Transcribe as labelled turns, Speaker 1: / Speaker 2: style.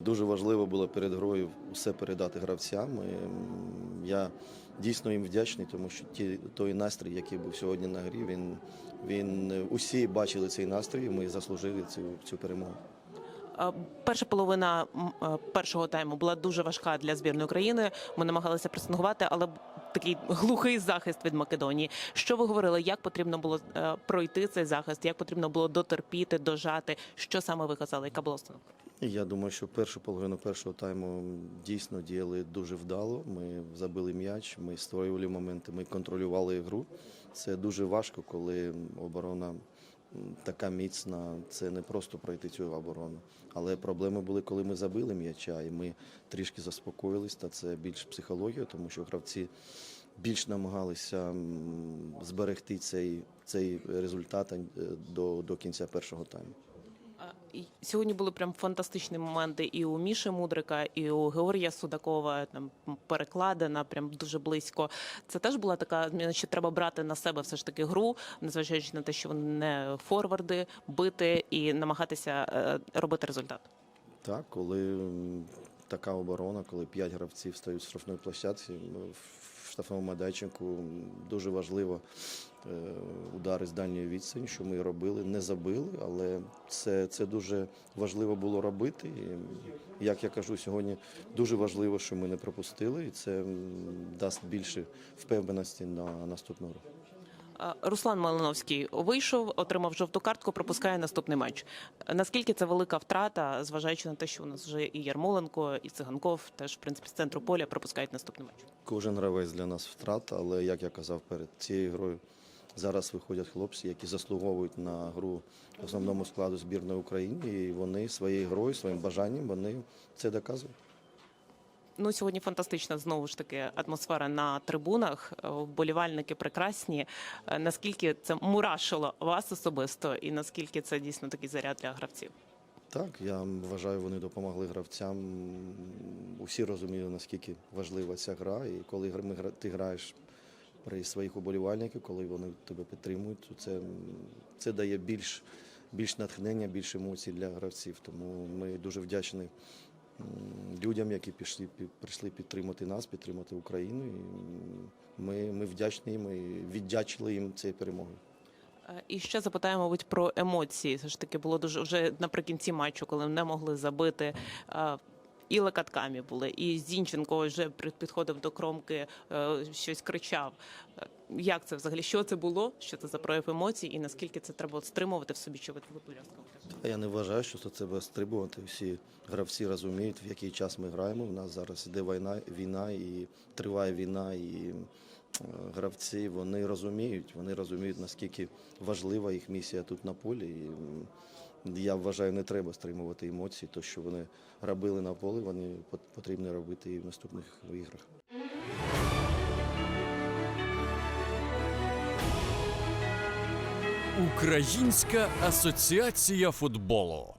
Speaker 1: Дуже важливо було перед грою все передати гравцям. І, Я дійсно їм вдячний, тому що ті, той настрій, який був сьогодні на грі, він, він усі бачили цей настрій. і Ми заслужили цю, цю перемогу.
Speaker 2: Перша половина е, першого тайму була дуже важка для збірної України. Ми намагалися пресингувати, але такий глухий захист від Македонії. Що ви говорили? Як потрібно було е, пройти цей захист? Як потрібно було дотерпіти, дожати? Що саме ви казали? Яка була установка?
Speaker 1: Я думаю, що першу половину першого тайму дійсно діяли дуже вдало. Ми забили м'яч, ми створювали моменти, ми контролювали гру. Це дуже важко, коли оборона така міцна. Це не просто пройти цю оборону. Але проблеми були, коли ми забили м'яча, і ми трішки заспокоїлись. Та це більш психологія, тому що гравці більш намагалися зберегти цей, цей результат е, до, до кінця першого тайму.
Speaker 2: Сьогодні були прям фантастичні моменти і у Міші Мудрика, і у Георгія Судакова. Там перекладена прям дуже близько. Це теж була така зміна, що треба брати на себе все ж таки гру, незважаючи на те, що вони не форварди, бити і намагатися е, робити результат.
Speaker 1: Так, коли така оборона, коли п'ять гравців стають в штрафної площадці, в штрафному майданчику дуже важливо е, удари з дальньої відстані, що ми робили, не забили, але це, це дуже важливо було робити. І, як я кажу, сьогодні дуже важливо, що ми не пропустили, і це дасть більше впевненості на наступну гру.
Speaker 2: Руслан Малиновський вийшов, отримав жовту картку, пропускає наступний матч. Наскільки це велика втрата, зважаючи на те, що у нас вже і Ярмоленко, і Циганков теж в принципі з центру поля пропускають наступний матч.
Speaker 1: Кожен гравець для нас втрата, але як я казав перед цією грою, зараз виходять хлопці, які заслуговують на гру в основному складу збірної України, і вони своєю грою, своїм бажанням вони це доказують.
Speaker 2: Ну сьогодні фантастична знову ж таки атмосфера на трибунах. Е, Вболівальники прекрасні. Е, Наскільки це мурашило вас особисто, і наскільки це дійсно такий заряд для гравців?
Speaker 1: Так, я вважаю, вони допомогли гравцям. Усі розуміли, наскільки важлива ця гра. І коли ти граєш при своїх уболівальників, коли вони тебе підтримують, то це, це дає більш, більш натхнення, більш емоцій для гравців. Тому ми дуже вдячні людям, які пішли, пі- прийшли підтримати нас, підтримати Україну. І ми, ми вдячні їм і віддячили їм цією перемогою.
Speaker 2: Е, І ще запитаємо, мабуть, про емоції. Все ж таки було дуже вже наприкінці матчу, коли не могли забити. І лакаткамі були, і Зінченко вже підходив до кромки, е, щось кричав. Як це взагалі? Що це було? Що це за прояв емоцій, і наскільки це треба стримувати в собі? Чи?
Speaker 1: Я не вважаю, що це треба стрибувати. Всі гравці розуміють, в який час ми граємо. У нас зараз іде війна, війна і триває війна, і е, гравці вони розуміють, вони розуміють, наскільки важлива їх місія тут на полі. І я вважаю, не треба стримувати емоції. То, що вони робили на полі, вони пот- потрібно робити і в наступних іграх.
Speaker 3: Українська асоціація футболу.